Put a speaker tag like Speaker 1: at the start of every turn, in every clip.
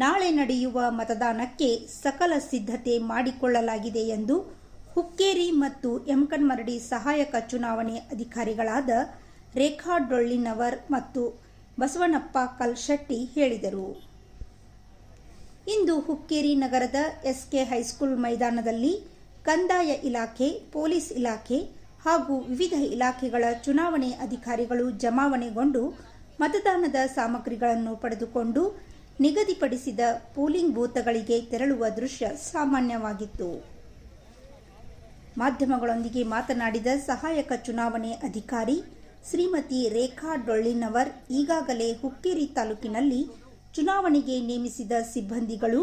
Speaker 1: ನಾಳೆ ನಡೆಯುವ ಮತದಾನಕ್ಕೆ ಸಕಲ ಸಿದ್ಧತೆ ಮಾಡಿಕೊಳ್ಳಲಾಗಿದೆ ಎಂದು ಹುಕ್ಕೇರಿ ಮತ್ತು ಯಮಕನ್ಮರಡಿ ಸಹಾಯಕ ಚುನಾವಣೆ ಅಧಿಕಾರಿಗಳಾದ ರೇಖಾ ಡೊಳ್ಳಿನವರ್ ಮತ್ತು ಬಸವನಪ್ಪ ಕಲ್ಶೆಟ್ಟಿ ಹೇಳಿದರು. ಇಂದು ಹುಕ್ಕೇರಿ ನಗರದ ಎಸ್ಕೆ ಹೈಸ್ಕೂಲ್ ಮೈದಾನದಲ್ಲಿ ಕಂದಾಯ ಇಲಾಖೆ, ಪೊಲೀಸ್ ಇಲಾಖೆ ಹಾಗೂ ವಿವಿಧ ಇಲಾಖೆಗಳ ಚುನಾವಣೆ ಅಧಿಕಾರಿಗಳು ಜಮಾವಣೆಗೊಂಡು ಮತದಾನದ ಸಾಮಗ್ರಿಗಳನ್ನು ಪಡೆದುಕೊಂಡು ನಿಗದಿಪಡಿಸಿದ ಪೂಲಿಂಗ್ ಬೂತ್ಗಳಿಗೆ ತೆರಳುವ ದೃಶ್ಯ ಸಾಮಾನ್ಯವಾಗಿತ್ತು. ಮಾಧ್ಯಮಗಳೊಂದಿಗೆ ಮಾತನಾಡಿದ ಸಹಾಯಕ ಚುನಾವಣೆ ಅಧಿಕಾರಿ ಶ್ರೀಮತಿ ರೇಖಾ ಡೊಳ್ಳಿನವರ್ ಈಗಾಗಲೇ ಹುಕ್ಕೇರಿ ತಾಲೂಕಿನಲ್ಲಿ ಚುನಾವಣೆಗೆ ನೇಮಿಸಿದ ಸಿಬ್ಬಂದಿಗಳು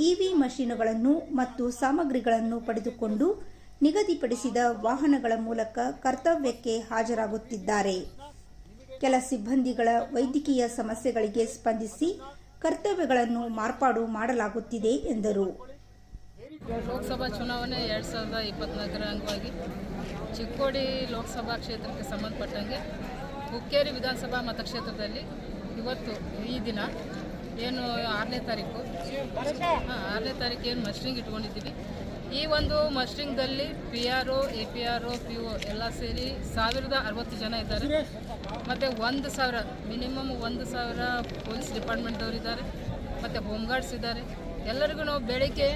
Speaker 1: ಇವಿ ಮಷೀನುಗಳನ್ನು ಮತ್ತು ಸಾಮಗ್ರಿಗಳನ್ನು ಪಡೆದುಕೊಂಡು ನಿಗದಿಪಡಿಸಿದ ವಾಹನಗಳ ಮೂಲಕ ಕರ್ತವ್ಯಕ್ಕೆ ಹಾಜರಾಗುತ್ತಿದ್ದಾರೆ. ಕೆಲ ಸಿಬ್ಬಂದಿಗಳ ವೈದ್ಯಕೀಯ ಸಮಸ್ಯೆಗಳಿಗೆ ಸ್ಪಂದಿಸಿ ಕರ್ತವ್ಯಗಳನ್ನು ಮಾರ್ಪಾಡು ಮಾಡಲಾಗುತ್ತಿದೆ ಎಂದರು.
Speaker 2: ಲೋಕಸಭಾ ಚುನಾವಣೆ ಎರಡು ಸಾವಿರದ ಇಪ್ಪತ್ನಾಲ್ಕರ ಅಂಗವಾಗಿ ಚಿಕ್ಕೋಡಿ ಲೋಕಸಭಾ ಕ್ಷೇತ್ರಕ್ಕೆ ಸಂಬಂಧಪಟ್ಟಂಗೆ ಹುಕ್ಕೇರಿ ವಿಧಾನಸಭಾ ಮತಕ್ಷೇತ್ರದಲ್ಲಿ ಇವತ್ತು ಈ ದಿನ ಏನು ಆರನೇ ತಾರೀಕು. ಹಾಂ, ಆರನೇ ತಾರೀಕು ಏನು ಮಸ್ಟ್ರಿಂಗ್ ಇಟ್ಕೊಂಡಿದ್ದೀವಿ. ಈ ಒಂದು ಮಸ್ಟ್ರಿಂಗ್ದಲ್ಲಿ P R O A P R O P O ಎಲ್ಲ ಸೇರಿ ಸಾವಿರದ ಅರವತ್ತು ಜನ ಇದ್ದಾರೆ. ಮತ್ತು ಒಂದು ಸಾವಿರ, ಮಿನಿಮಮ್ ಒಂದು ಸಾವಿರ ಪೊಲೀಸ್ ಡಿಪಾರ್ಟ್ಮೆಂಟ್ದವ್ರು ಇದ್ದಾರೆ. ಮತ್ತು ಹೋಮ್ ಗಾರ್ಡ್ಸ್ ಇದ್ದಾರೆ. ಎಲ್ಲರಿಗೂ ನಾವು ಬೆಳಿಗ್ಗೆ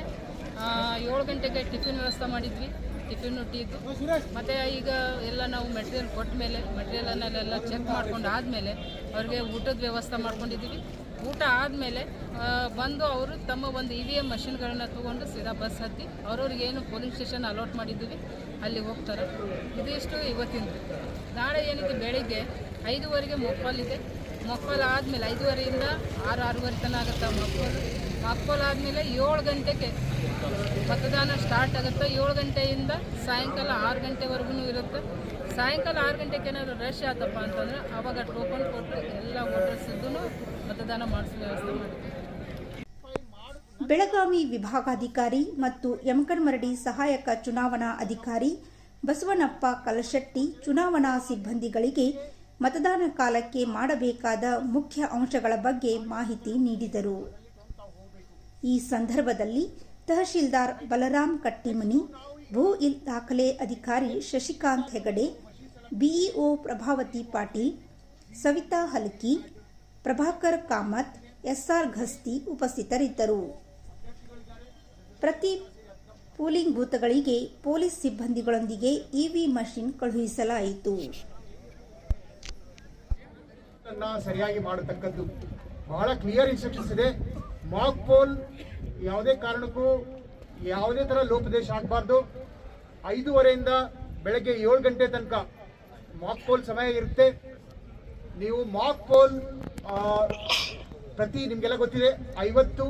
Speaker 2: ಏಳು ಗಂಟೆಗೆ ಟಿಫಿನ್ ವ್ಯವಸ್ಥೆ ಮಾಡಿದ್ವಿ. ಟಿಫಿನ್ ಹುಟ್ಟಿದ್ದು ಮತ್ತು ಈಗ ಎಲ್ಲ ನಾವು ಮೆಟೀರಿಯಲ್ ಕೊಟ್ಟ ಮೇಲೆ ಮೆಟೀರಿಯಲನ್ನೆಲ್ಲ ಚೆಕ್ ಮಾಡ್ಕೊಂಡು ಆದಮೇಲೆ ಅವ್ರಿಗೆ ಊಟದ ವ್ಯವಸ್ಥೆ ಮಾಡ್ಕೊಂಡಿದ್ದೀವಿ. ಊಟ ಆದಮೇಲೆ ಬಂದು ಅವರು ತಮ್ಮ ಒಂದು ಇ ವಿ ಎಂ ಮಷಿನ್ಗಳನ್ನ ತೊಗೊಂಡು ಸೀದಾ ಬಸ್ ಹತ್ತಿ ಅವ್ರವ್ರಿಗೆ ಏನು ಸ್ಟೇಷನ್ ಅಲಾಟ್ ಮಾಡಿದ್ದೀವಿ, ಅಲ್ಲಿ ಹೋಗ್ತಾರೆ. ಇದಿಷ್ಟು ಇವತ್ತಿನ ನಾಳೆ ಏನಿದೆ? ಬೆಳಿಗ್ಗೆ ಐದುವರೆಗೆ ಮೊಕ್ಕಲ್ ಇದೆ. ಮೊಕ್ಕಲ್ ಆದಮೇಲೆ ಐದುವರೆಯಿಂದ ಆರು, ಆರೂವರೆ ತನಕ ಆಗುತ್ತೆ ಮಕ್ಕಳು ಮೊಕ್ಕಾಲ್ ಆದಮೇಲೆ ಏಳು ಗಂಟೆಗೆ ಮತದಾನ ಸ್ಟಾರ್ಟ್ ಆಗುತ್ತೆ. ಏಳು ಗಂಟೆಯಿಂದ ಸಾಯಂಕಾಲ ಆರು ಗಂಟೆವರೆಗೂ ಇರುತ್ತೆ. ಸಾಯಂಕಾಲ ಆರು ಗಂಟೆಗೆ ಏನಾದರೂ ರಶ್ ಆತಪ್ಪ ಅಂತಂದರೆ ಅವಾಗ ಟೋಕನ್ ಕೊಟ್ಟು ಎಲ್ಲ ವೋಟರ್ಸ್ ಮತದಾನ ಮಾಡಿಸುವ ವ್ಯವಸ್ಥೆ
Speaker 1: ಬೆಳಗಾವಿ ವಿಭಾಗಾಧಿಕಾರಿ ಮತ್ತು ಯಮಕಣ್ಮರಡಿ ಸಹಾಯಕ ಚುನಾವಣಾ ಅಧಿಕಾರಿ ಬಸವನಪ್ಪ ಕಲಶೆಟ್ಟಿ ಚುನಾವಣಾ ಸಿಬ್ಬಂದಿಗಳಿಗೆ ಮತದಾನ ಕಾಲಕ್ಕೆ ಮಾಡಬೇಕಾದ ಮುಖ್ಯ ಅಂಶಗಳ ಬಗ್ಗೆ ಮಾಹಿತಿ ನೀಡಿದರು. ಈ ಸಂದರ್ಭದಲ್ಲಿ ತಹಶೀಲ್ದಾರ್ ಬಲರಾಮ್ ಕಟ್ಟಿಮನಿ, ಭೂ ಇಲ್ ದಾಖಲೆ ಅಧಿಕಾರಿ ಶಶಿಕಾಂತ್ ಹೆಗಡೆ, ಬಿಇಒ ಪ್ರಭಾವತಿ ಪಾಟೀಲ್, ಸವಿತಾ ಹಲ್ಕಿ ಪ್ರಭಾಕರ್ ಕಾಮತ್, ಎಸ್ಆರ್ ಘಸ್ತಿ ಉಪಸ್ಥಿತರಿದ್ದರು. ಪ್ರತಿ ಪೋಲಿಂಗ್ ಬೂತ್ಗಳಿಗೆ ಪೊಲೀಸ್ ಸಿಬ್ಬಂದಿಗಳೊಂದಿಗೆ ಇವಿ ಮಷಿನ್ ಕಳುಹಿಸಲಾಯಿತು.
Speaker 3: ಸರಿಯಾಗಿ ಮಾಡತಕ್ಕದ್ದು. ಬಹಳ ಕ್ಲಿಯರ್ ಇನ್ಸ್ಟ್ರಕ್ಷನ್ಸ್ ಇದೆ. ಮಾಕ್ ಪೋಲ್ ಯಾವುದೇ ಕಾರಣಕ್ಕೂ ಯಾವುದೇ ತರ ಲೋಪದೇಶ ಆಗಬಾರ್ದು. ಐದೂವರೆಯಿಂದ ಬೆಳಗ್ಗೆ ಏಳು ಗಂಟೆ ತನಕ ಮಾಕ್ ಪೋಲ್ ಸಮಯ ಇರುತ್ತೆ. ನೀವು ಮಾಕ್ ಪೋಲ್ ಪ್ರತಿ ನಿಮಗೆಲ್ಲ ಗೊತ್ತಿದೆ, ಐವತ್ತು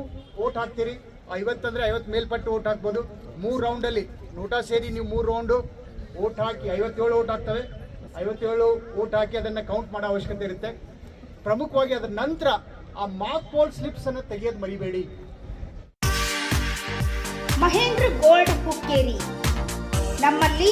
Speaker 3: ಓಟ್ ಹಾಕ್ತೀರಿ. ಐವತ್ತಂದ್ರೆ ಐವತ್ತು ಮೇಲ್ಪಟ್ಟು ಓಟ್ ಹಾಕ್ಬೋದು. ಮೂರು ರೌಂಡಲ್ಲಿ ನೋಟಾ ಸೇರಿ ನೀವು ಮೂರು ರೌಂಡು ಓಟ್ ಹಾಕಿ ಐವತ್ತೇಳು ಓಟ್ ಹಾಕ್ತವೆ ಐವತ್ತೇಳು ಓಟ್ ಹಾಕಿ ಅದನ್ನು ಕೌಂಟ್ ಮಾಡೋ ಅವಶ್ಯಕತೆ ಇರುತ್ತೆ. ಪ್ರಮುಖವಾಗಿ ಅದರ ನಂತರ ಆ ಮಾರ್ಕ್ ಪೋಲ್ ಸ್ಲಿಪ್ಸ್ ಅನ್ನು ತೆಗೆಯೋದು ಮರಿಬೇಡಿ.
Speaker 1: ಮಹೇಂದ್ರ ಗೋಲ್ಡ್ ಹುಕ್ಕೇರಿ ನಮ್ಮಲ್ಲಿ